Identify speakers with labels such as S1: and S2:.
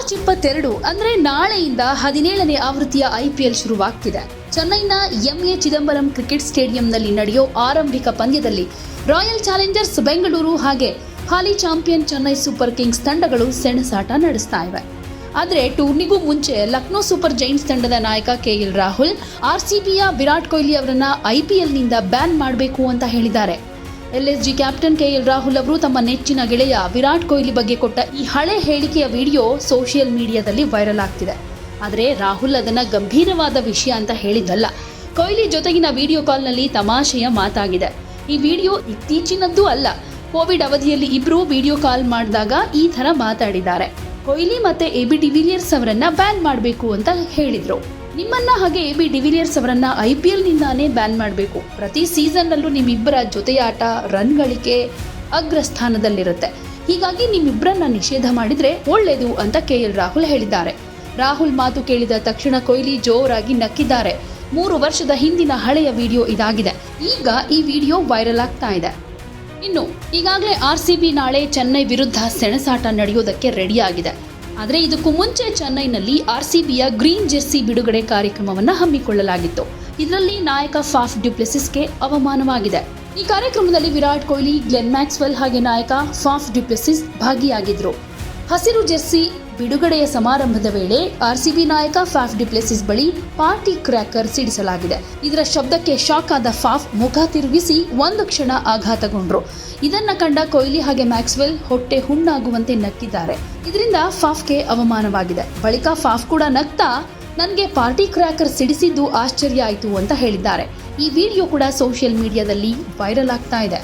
S1: March ಇಪ್ಪತ್ತೆರಡು ಅಂದ್ರೆ ನಾಳೆಯಿಂದ ಹದಿನೇಳನೇ ಆವೃತ್ತಿಯ ಐಪಿಎಲ್ ಶುರುವಾಗ್ತಿದೆ. ಚೆನ್ನೈನ ಎಂಎ ಚಿದಂಬರಂ ಕ್ರಿಕೆಟ್ ಸ್ಟೇಡಿಯಂನಲ್ಲಿ ನಡೆಯೋ ಆರಂಭಿಕ ಪಂದ್ಯದಲ್ಲಿ ರಾಯಲ್ ಚಾಲೆಂಜರ್ಸ್ ಬೆಂಗಳೂರು ಹಾಗೆ ಹಾಲಿ ಚಾಂಪಿಯನ್ ಚೆನ್ನೈ ಸೂಪರ್ ಕಿಂಗ್ಸ್ ತಂಡಗಳು ಸೆಣಸಾಟ ನಡೆಸ್ತಾ ಇವೆ. ಆದರೆ ಟೂರ್ನಿಗೂ ಮುಂಚೆ ಲಕ್ನೋ ಸೂಪರ್ ಜೈಂಟ್ಸ್ ತಂಡದ ನಾಯಕ ಕೆಎಲ್ ರಾಹುಲ್ ಆರ್ಸಿಬಿಯ ವಿರಾಟ್ ಕೊಹ್ಲಿ ಅವರನ್ನ ಐಪಿಎಲ್ನಿಂದ ಬ್ಯಾನ್ ಮಾಡಬೇಕು ಅಂತ ಹೇಳಿದ್ದಾರೆ. ಎಲ್ಎಸ್ಜಿ ಕ್ಯಾಪ್ಟನ್ ಕೆಎಲ್ ರಾಹುಲ್ ಅವರು ತಮ್ಮ ನೆಚ್ಚಿನ ಗೆಳೆಯ ವಿರಾಟ್ ಕೊಹ್ಲಿ ಬಗ್ಗೆ ಕೊಟ್ಟ ಈ ಹಳೆ ಹೇಳಿಕೆಯ ವಿಡಿಯೋ ಸೋಷಿಯಲ್ ಮೀಡಿಯಾದಲ್ಲಿ ವೈರಲ್ ಆಗ್ತಿದೆ. ಆದರೆ ರಾಹುಲ್ ಅದನ್ನ ಗಂಭೀರವಾದ ವಿಷಯ ಅಂತ ಹೇಳಿದ್ದಲ್ಲ. ಕೊಹ್ಲಿ ಜೊತೆಗಿನ ವಿಡಿಯೋ ಕಾಲ್ನಲ್ಲಿ ತಮಾಷೆಯ ಮಾತಾಗಿದೆ. ಈ ವಿಡಿಯೋ ಇತ್ತೀಚಿನದ್ದು ಅಲ್ಲ. ಕೋವಿಡ್ ಅವಧಿಯಲ್ಲಿ ಇಬ್ಬರು ವಿಡಿಯೋ ಕಾಲ್ ಮಾಡಿದಾಗ ಈ ತರ ಮಾತಾಡಿದ್ದಾರೆ. ಕೊಹ್ಲಿ ಮತ್ತೆ ಎ ಬಿ ವಿಲಿಯರ್ಸ್ ಅವರನ್ನು ಬ್ಯಾನ್ ಮಾಡಬೇಕು ಅಂತ ಹೇಳಿದ್ರು. ನಿಮ್ಮನ್ನ ಹಾಗೆ ಎ ಬಿ ಡಿವಿಲಿಯರ್ಸ್ ಅವರನ್ನ ಐ ಪಿ ಎಲ್ ನಿಂದಾನೇ ಬ್ಯಾನ್ ಮಾಡಬೇಕು. ಪ್ರತಿ ಸೀಸನ್ನಲ್ಲೂ ನಿಮ್ಮಿಬ್ಬರ ಜೊತೆಯಾಟ ರನ್ ಗಳಿಕೆ ಅಗ್ರಸ್ಥಾನದಲ್ಲಿರುತ್ತೆ. ಹೀಗಾಗಿ ನಿಮ್ಮಿಬ್ಬರನ್ನ ನಿಷೇಧ ಮಾಡಿದ್ರೆ ಒಳ್ಳೇದು ಅಂತ ಕೆ ಎಲ್ ರಾಹುಲ್ ಹೇಳಿದ್ದಾರೆ. ರಾಹುಲ್ ಮಾತು ಕೇಳಿದ ತಕ್ಷಣ ಕೊಹ್ಲಿ ಜೋರಾಗಿ ನಕ್ಕಿದ್ದಾರೆ. ಮೂರು ವರ್ಷದ ಹಿಂದಿನ ಹಳೆಯ ವಿಡಿಯೋ ಇದಾಗಿದೆ. ಈಗ ಈ ವಿಡಿಯೋ ವೈರಲ್ ಆಗ್ತಾ ಇದೆ. ಇನ್ನು ಈಗಾಗಲೇ ಆರ್ ಸಿ ಬಿ ನಾಳೆ ಚೆನ್ನೈ ವಿರುದ್ಧ ಸೆಣಸಾಟ ನಡೆಯೋದಕ್ಕೆ ರೆಡಿಯಾಗಿದೆ. ಆದರೆ ಇದಕ್ಕೂ ಮುಂಚೆ ಚೆನ್ನೈನಲ್ಲಿ ಆರ್ಸಿಬಿಯ ಗ್ರೀನ್ ಜೆರ್ಸಿ ಬಿಡುಗಡೆ ಕಾರ್ಯಕ್ರಮವನ್ನು ಹಮ್ಮಿಕೊಳ್ಳಲಾಗಿತ್ತು. ಇದರಲ್ಲಿ ನಾಯಕ ಫಾಫ್ ಡ್ಯುಪ್ಲೆಸಿಸ್ಗೆ ಅವಮಾನವಾಗಿದೆ. ಈ ಕಾರ್ಯಕ್ರಮದಲ್ಲಿ ವಿರಾಟ್ ಕೊಹ್ಲಿ, ಗ್ಲೆನ್ ಮ್ಯಾಕ್ಸ್ವೆಲ್ ಹಾಗೆ ನಾಯಕ ಫಾಫ್ ಡ್ಯುಪ್ಲೆಸಿಸ್ ಭಾಗಿಯಾಗಿದ್ರು. ಹಸಿರು ಜೆರ್ಸಿ ಬಿಡುಗಡೆಯ ಸಮಾರಂಭದ ವೇಳೆ ಆರ್ಸಿಬಿ ನಾಯಕ ಫಾಫ್ ಡಿಪ್ಲೆಸಿಸ್ ಬಳಿ ಪಾರ್ಟಿ ಕ್ರ್ಯಾಕರ್ ಸಿಡಿಸಲಾಗಿದೆ. ಇದರ ಶಬ್ದಕ್ಕೆ ಶಾಕ್ ಆದ ಫಾಫ್ ಮುಖ ತಿರುಗಿಸಿ ಒಂದು ಕ್ಷಣ ಆಘಾತಗೊಂಡ್ರು. ಇದನ್ನ ಕಂಡ ಕೊಹ್ಲಿ ಹಾಗೆ ಮ್ಯಾಕ್ಸ್ವೆಲ್ ಹೊಟ್ಟೆ ಹುಣ್ಣಾಗುವಂತೆ ನಕ್ಕಿದ್ದಾರೆ. ಇದರಿಂದ ಫಾಫ್ಗೆ ಅವಮಾನವಾಗಿದೆ. ಬಳಿಕ ಫಾಫ್ ಕೂಡ ನಗ್ತಾ, ನನಗೆ ಪಾರ್ಟಿ ಕ್ರ್ಯಾಕರ್ ಸಿಡಿಸಿದ್ದು ಆಶ್ಚರ್ಯ ಆಯಿತು ಅಂತ ಹೇಳಿದ್ದಾರೆ. ಈ ವಿಡಿಯೋ ಕೂಡ ಸೋಷಿಯಲ್ ಮೀಡಿಯಾದಲ್ಲಿ ವೈರಲ್ ಆಗ್ತಾ ಇದೆ.